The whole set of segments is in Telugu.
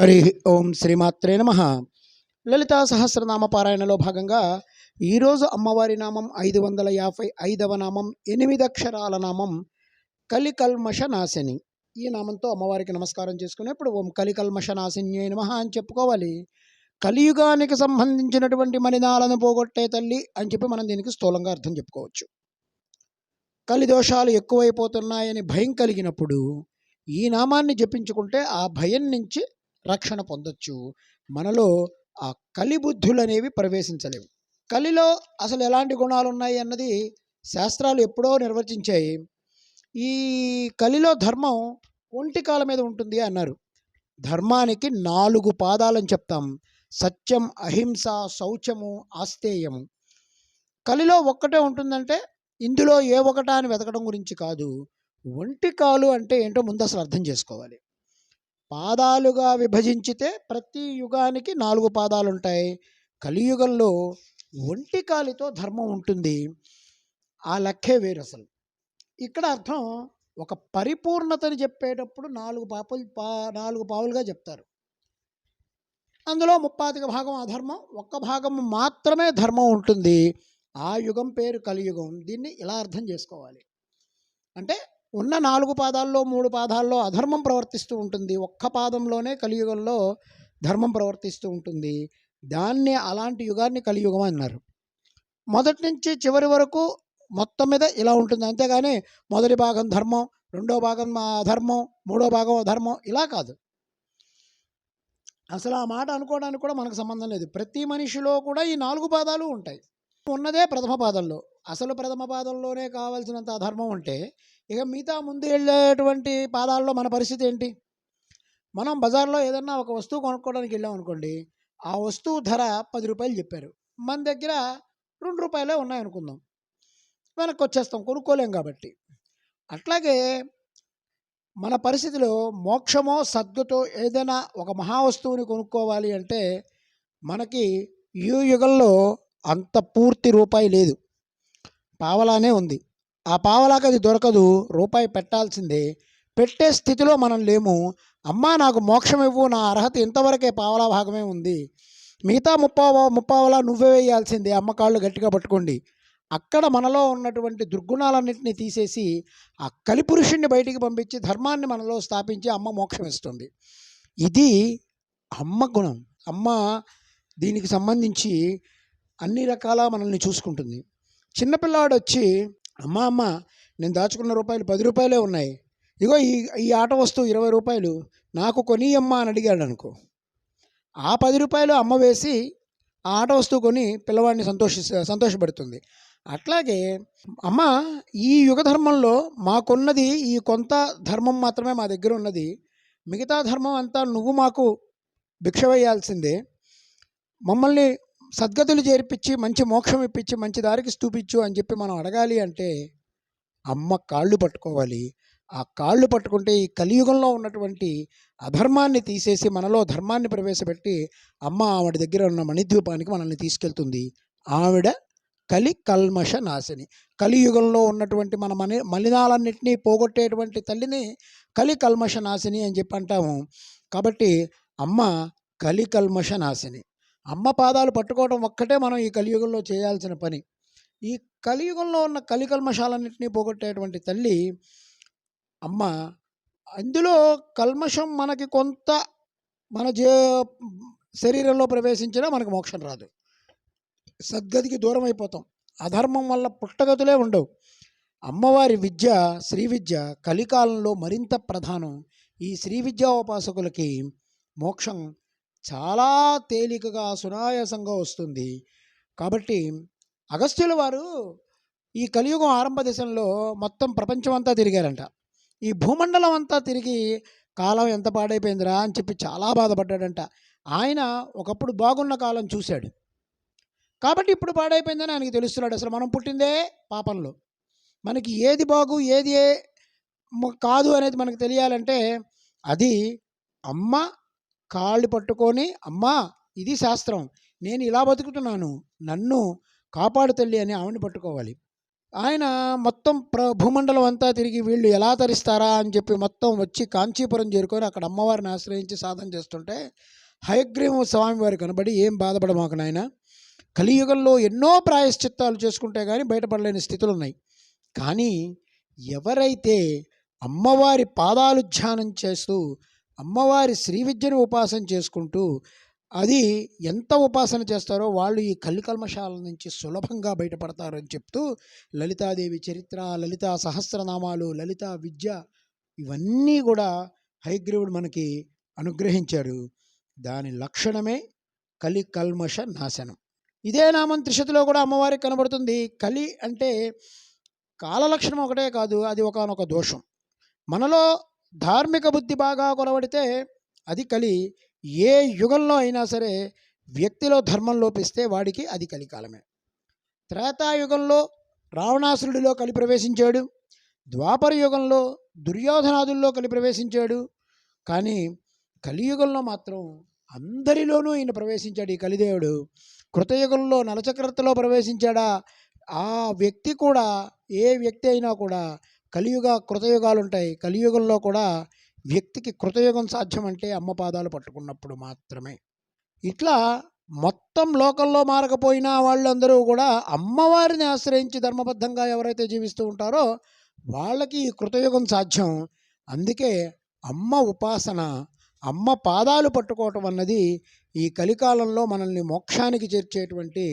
హరి ఓం శ్రీమాత్రే నమ. లలితా సహస్రనామ పారాయణలో భాగంగా ఈరోజు అమ్మవారి నామం ఐదు వందల యాభై ఐదవ నామం ఎనిమిది అక్షరాల నామం కలికల్మష నాశిని. ఈ నామంతో అమ్మవారికి నమస్కారం చేసుకునేప్పుడు ఓం కలికల్మష నాశిన్యే నమ అని చెప్పుకోవాలి. కలియుగానికి సంబంధించినటువంటి మణినాలను పోగొట్టే తల్లి అని చెప్పి మనం దీనికి స్థూలంగా అర్థం చెప్పుకోవచ్చు. కలిదోషాలు ఎక్కువైపోతున్నాయని భయం కలిగినప్పుడు ఈ నామాన్ని జపించుకుంటే ఆ భయం నుంచి రక్షణ పొందొచ్చు. మనలో ఆ కలిబుద్ధులు అనేవి ప్రవేశించలేవు. కలిలో అసలు ఎలాంటి గుణాలు ఉన్నాయి అన్నది శాస్త్రాలు ఎప్పుడో నిర్వచించాయి. ఈ కలిలో ధర్మం ఒంటి కాల మీద ఉంటుంది అన్నారు. ధర్మానికి నాలుగు పాదాలని చెప్తాం. సత్యం అహింస శౌచము ఆస్తేయము కలిలో ఒక్కటే ఉంటుందంటే ఇందులో ఏ ఒకటా అని వెతకడం గురించి కాదు. ఒంటి కాలు అంటే ఏంటో ముందు అసలు అర్థం చేసుకోవాలి. పాదాలుగా విభజించితే ప్రతి యుగానికి నాలుగు పాదాలు ఉంటాయి కలియుగంలో ఒంటి కాలితో ధర్మం ఉంటుంది. ఆ లెక్కే వేరు అసలు ఇక్కడ అర్థం ఒక పరిపూర్ణతని చెప్పేటప్పుడు నాలుగు పాపలు పా నాలుగు పావులుగా చెప్తారు. అందులో ముప్పాతిక భాగం అధర్మం ఒక్క భాగం మాత్రమే ధర్మం ఉంటుంది. ఆ యుగం పేరు కలియుగం. దీన్ని ఇలా అర్థం చేసుకోవాలి. అంటే ఉన్న నాలుగు పాదాల్లో మూడు పాదాల్లో అధర్మం ప్రవర్తిస్తూ ఉంటుంది. ఒక్క పాదంలోనే కలియుగంలో ధర్మం ప్రవర్తిస్తూ ఉంటుంది. దాన్ని అలాంటి యుగాన్ని కలియుగం అన్నారు. మొదటి నుంచి చివరి వరకు మొత్తం మీద ఇలా ఉంటుంది. అంతేగాని మొదటి భాగం ధర్మం రెండో భాగం అధర్మం మూడో భాగం అధర్మం ఇలా కాదు. అసలు ఆ మాట అనుకోవడానికి కూడా మనకు సంబంధం లేదు. ప్రతి మనిషిలో కూడా ఈ నాలుగు పాదాలు ఉంటాయి. ఉన్నదే ప్రథమ పాదంలో. అసలు ప్రథమ పాదంలోనే కావాల్సినంత అధర్మం ఉంటే ఇక మిగతా ముందు వెళ్ళేటువంటి పాదాల్లో మన పరిస్థితి ఏంటి? మనం బజార్లో ఏదన్నా ఒక వస్తువు కొనుక్కోవడానికి వెళ్ళాం అనుకోండి ఆ వస్తువు ధర పది రూపాయలు చెప్పారు. మన దగ్గర రెండు రూపాయలే ఉన్నాయనుకుందాం వెనక్కి వచ్చేస్తాం కొనుక్కోలేం కాబట్టి. అట్లాగే మన పరిస్థితిలో మోక్షమో సద్గతో ఏదైనా ఒక మహావస్తువుని కొనుక్కోవాలి అంటే మనకి ఈ యుగంలో అంత పూర్తి రూపాయి లేదు. పావలానే ఉంది. ఆ పావలాకి అది దొరకదు రూపాయి పెట్టాల్సిందే. పెట్టే స్థితిలో మనం లేము. అమ్మా నాకు మోక్షం ఇవ్వు నా అర్హత ఇంతవరకే పావలా భాగమే ఉంది. మిగతా ముప్పావ ముప్పావలా నువ్వే వేయాల్సిందే. అమ్మ కాళ్ళు గట్టిగా పట్టుకోండి. అక్కడ మనలో ఉన్నటువంటి దుర్గుణాలన్నింటినీ తీసేసి ఆ కలిపురుషుణ్ణి బయటికి పంపించి ధర్మాన్ని మనలో స్థాపించి అమ్మ మోక్షం ఇస్తుంది. ఇది అమ్మ గుణం. అమ్మ దీనికి సంబంధించి అన్ని రకాల మనల్ని చూసుకుంటుంది. చిన్నపిల్లాడు వచ్చి అమ్మ అమ్మ నేను దాచుకున్న రూపాయలు పది రూపాయలే ఉన్నాయి. ఇగో ఈ ఈ ఆట వస్తువు ఇరవై రూపాయలు నాకు కొని అమ్మ అని అడిగాడు అనుకో. ఆ పది రూపాయలు అమ్మ వేసి ఆ ఆట వస్తువు కొని పిల్లవాడిని సంతోషి సంతోషపెడుతుంది. అట్లాగే అమ్మ ఈ యుగ ధర్మంలో మాకున్నది ఈ కొంత ధర్మం మాత్రమే మా దగ్గర ఉన్నది. మిగతా ధర్మం అంతా నువ్వు మాకు భిక్ష వేయాల్సిందే. మమ్మల్ని సద్గతులు చేర్పించి మంచి మోక్షం ఇప్పించి మంచి దారికి స్తూపించు అని చెప్పి మనం అడగాలి అంటే అమ్మ కాళ్ళు పట్టుకోవాలి. ఆ కాళ్ళు పట్టుకుంటే ఈ కలియుగంలో ఉన్నటువంటి అధర్మాన్ని తీసేసి మనలో ధర్మాన్ని ప్రవేశపెట్టి అమ్మ ఆవిడ దగ్గర ఉన్న మణిద్వీపానికి మనల్ని తీసుకెళ్తుంది. ఆవిడ కలి కల్మష నాశిని. కలియుగంలో ఉన్నటువంటి మన మలి మలినాలన్నింటినీ పోగొట్టేటువంటి తల్లిని కలి కల్మష నాశిని అని చెప్పి అంటాము. కాబట్టి అమ్మ కలి కల్మష నాశిని. అమ్మ పాదాలు పట్టుకోవడం ఒక్కటే మనం ఈ కలియుగంలో చేయాల్సిన పని. ఈ కలియుగంలో ఉన్న కలికల్మషాలన్నింటినీ పోగొట్టేటువంటి తల్లి అమ్మ అందులో కల్మషం మనకి కొంత మన జీ శరీరంలో ప్రవేశించినా మనకు మోక్షం రాదు. సద్గతికి దూరం అయిపోతాం. అధర్మం వల్ల పుట్టగతులే ఉండవు. అమ్మవారి విద్య శ్రీ విద్య కలికాలంలో మరింత ప్రధానం. ఈ శ్రీ విద్యా ఉపాసకులకి మోక్షం చాలా తేలికగా సునాయాసంగా వస్తుంది. కాబట్టి అగస్త్యుల వారు ఈ కలియుగం ఆరంభ దశలో మొత్తం ప్రపంచం అంతా తిరిగారంట. ఈ భూమండలం అంతా తిరిగి కాలం ఎంత పాడైపోయిందిరా అని చెప్పి చాలా బాధపడ్డాడంట. ఆయన ఒకప్పుడు బాగున్న కాలం చూశాడు. కాబట్టి ఇప్పుడు పాడైపోయిందని ఆయనకి తెలుస్తున్నాడు. అసలు మనం పుట్టిందే పాపంలో. మనకి ఏది బాగు ఏది ఏ కాదు అనేది మనకు తెలియాలంటే అది అమ్మ కాళ్ళు పట్టుకొని అమ్మా ఇది శాస్త్రం. నేను ఇలా బతుకుతున్నాను. నన్ను కాపాడు తల్లి అని ఆమెను పట్టుకోవాలి. ఆయన మొత్తం ప్ర భూమండలం అంతా తిరిగి వీళ్ళు ఎలా తరిస్తారా అని చెప్పి మొత్తం వచ్చి కాంచీపురం చేరుకొని అక్కడ అమ్మవారిని ఆశ్రయించి సాధన చేస్తుంటే హయగ్రీవ స్వామివారి కనబడి ఏం బాధపడమాకు నాయన? కలియుగంలో ఎన్నో ప్రాయశ్చిత్తాలు చేసుకుంటే కానీ బయటపడలేని స్థితులు ఉన్నాయి కానీ ఎవరైతే అమ్మవారి పాదాలు ధ్యానం చేస్తూ అమ్మవారి శ్రీ విద్యను ఉపాసన చేసుకుంటూ అది ఎంత ఉపాసన చేస్తారో వాళ్ళు ఈ కలికల్మషాల నుంచి సులభంగా బయటపడతారని చెప్తూ లలితాదేవి చరిత్ర లలితా సహస్రనామాలు లలితా విద్య ఇవన్నీ కూడా హైగ్రీవుడు మనకి అనుగ్రహించాడు దాని లక్షణమే కలి కల్మష నాశనం. ఇదే నామం త్రిశతిలో కూడా అమ్మవారికి కనబడుతుంది. కలి అంటే కాలలక్షణం ఒకటే కాదు అది ఒకానొక దోషం. మనలో ధార్మిక బుద్ధి బాగా కొలవడితే అది కలి. ఏ యుగంలో అయినా సరే వ్యక్తిలో ధర్మం లోపిస్తే వాడికి అది కలికాలమే. త్రేతాయుగంలో రావణాసురుడిలో కలి ప్రవేశించాడు. ద్వాపర యుగంలో దుర్యోధనాదుల్లో కలి ప్రవేశించాడు. కానీ కలియుగంలో మాత్రం అందరిలోనూ ఈయన ప్రవేశించాడు ఈ కలిదేవుడు. కృతయుగంలో నలచక్రతలో ప్రవేశించాడా? ఆ వ్యక్తి కూడా ఏ వ్యక్తి అయినా కూడా కలియుగ కృతయుగాలు ఉంటాయి కలియుగంలో కూడా వ్యక్తికి కృతయుగం సాధ్యం అంటే అమ్మ పాదాలు పట్టుకున్నప్పుడు మాత్రమే. ఇట్లా మొత్తం లోకంలో మారకపోయినా వాళ్ళందరూ కూడా అమ్మవారిని ఆశ్రయించి ధర్మబద్ధంగా ఎవరైతే జీవిస్తూ ఉంటారో వాళ్ళకి ఈ కృతయుగం సాధ్యం. అందుకే అమ్మ ఉపాసన అమ్మ పాదాలు పట్టుకోవటం అన్నది ఈ కలికాలంలో మనల్ని మోక్షానికి చేర్చేటువంటి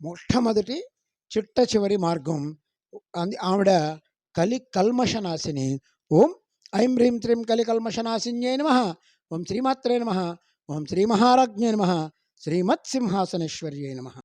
మొట్టమొదటి చిట్ట చివరి మార్గం. అంది ఆవిడ కలి కల్మషనాశిని. ఓం ఐం హ్రీం త్రీం కలి కల్మషనాశిన్యై నమ. ఓం శ్రీమాత్రే నమ. ఓం శ్రీమహారాజ్ఞే నమ. శ్రీమత్సింహాసనేశ్వర్యై నమ.